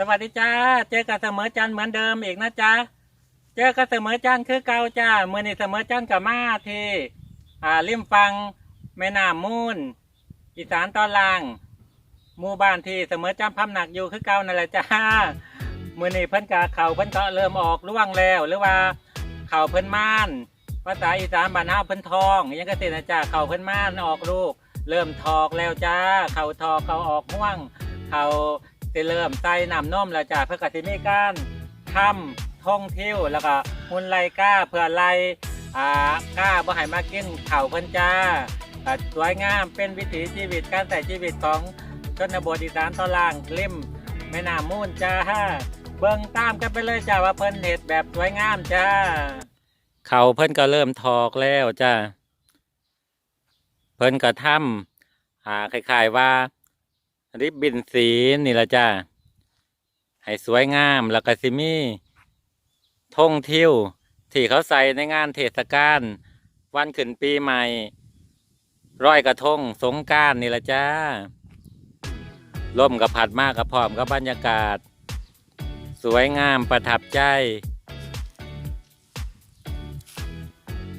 สวัสดีจ้า เจอกับเสมอจันเหมือนเดิมอีกนะจ๊ะเจอกับเสมอจันคือเก่าจ้าเมื่อนี้เสมอจันกับมาที่อ่าริมฟังแม่น้ำมูลอีสานตอนล่างหมู่บ้านที่เสมอจันพำหนักอยู่คือเก่านั่นแหละจ้าเมื่อนี้เพิ่นกะเข่าเพิ่นก็เริ่มออกร่วงแล้ว หรือว่าเข่าเพิ่นม่านภาษาอีสานบ้านเฮาเพิ่นทองยังก็ตินะจ้าเข่าเพิ่นม่านออกลูก เริ่มทอกแล้วจ้า เข่าทอกเข่าออกห่วง เขา จะเริ่มใส่น้ำนมแล้วจ้าเพื่อกสิมีการทำท่องเที่ยวแล้วก็หุ่นไล่ก้าเพื่อไล่อ่าก้าบ่ให้มากินเข่าเพิ่นจ้าสวยงามเป็นวิถีชีวิตการใส่ชีวิตของชนบทอีสานตอนล่างริมแม่น้ำมูลจ้าเบิ่งตามกันไปเลยจ้าว่าเพิ่นเห็ดแบบสวยงามจ้าเขาเพิ่นก็เริ่มทอกแล้วจ้าเพิ่นก็ทำอ่าคล้ายๆว่า ริบบินสีนี่ละจ้าให้สวยงามแล้วก็สิมีธงเที่ยวที่เขาใส่ในงานเทศกาลวันขึ้นปีใหม่ร้อยกระทงสงการนี่ละจ้าล่มกับผัดมากกับพร้อมกับบรรยากาศ สวยงามประทับใจ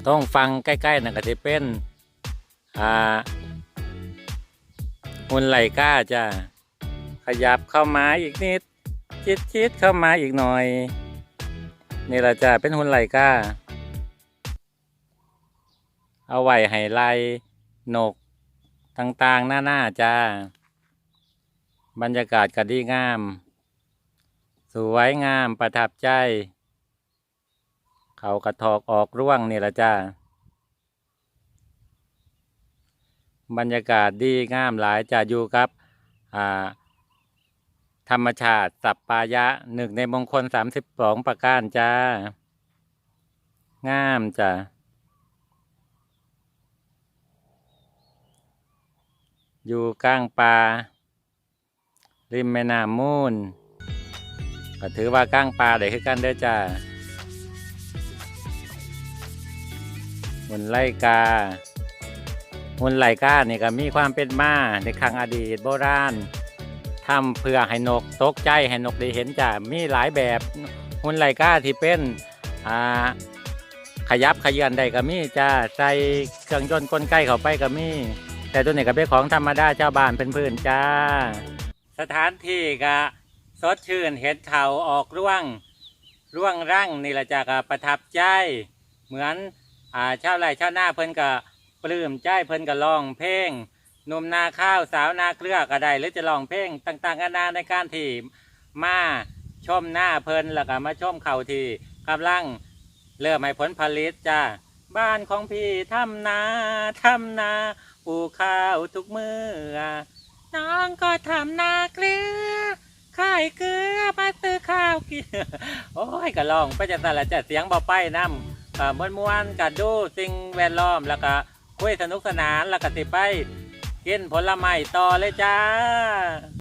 ต้องฟังใกล้ๆนะก็จะเป็น อ่า หุ่นไหลก้าจ้าขยับเข้ามาอีกนิด ชิดชิดเข้ามาอีกหน่อย นี่ละจ้าเป็นหุ่นไหลก้า เอาไหว้ให้ไล่นกต่างๆ หน้าๆจ้า บรรยากาศก็ดีงาม สวยงามประทับใจ เขากระทอกออกร่วงนี่ละจ้า บรรยากาศดีงามหลายจะอยู่กับธรรมชาติสัปปายะหนึ่งในมงคลสามสิบสองประการจ้างามจ้ะอยู่กลางป่าริมแม่น้ำมูลก็ถือว่ากลางป่าได้คือกันเด้อจ้าบนไล่กา หุ่นไหลก้านี่ก็มีความเป็นมาในครั้งอดีตโบราณทำเพื่อให้นกตกใจให้นกได้เห็นจ้ะมีหลายแบบหุ่นไหลก้าที่เป็นอ่าขยับขยื่นได้ก็มีจ้าใส่เครื่องยนต์กลไกเข้าไปก็มี แต่ตัวนี้ก็เป็นของธรรมดาเจ้าบ้านเพื้นๆจ้า สถานที่ก็สดชื่นเห็นเขาออกร่วงร่วงร่างนี่แหละจ้าก็ประทับใจ เหมือนอ่าชาวไร่ชาวนาเพิ่นก็ ปลื้มใจเพิ่นก็ร้องเพลงนมนาข้าวสาวนาเกลือก็ได้หรือจะร้องเพลงต่างๆกันานาในการที่มาชมหน้าเพลินแล้วก็มาชมเขาที่กำลังเริ่มให้ผลผลิตจ้าบ้านของพี่ทำนาทำนาปลูกข้าวทุกมือน้องก็ทำนาเกลือขายเกลือมาซื้อข้าวกินโอ้ยก็ร้องไปจะสั่นละจะเสียงเบาไปน้ำเอ่อมวนมวนกัดดูสิ่งแวดล้อมแล้วก็ คุยสนุกสนานแล้วก็ติไปกินผลไม้ต่อเลยจ้า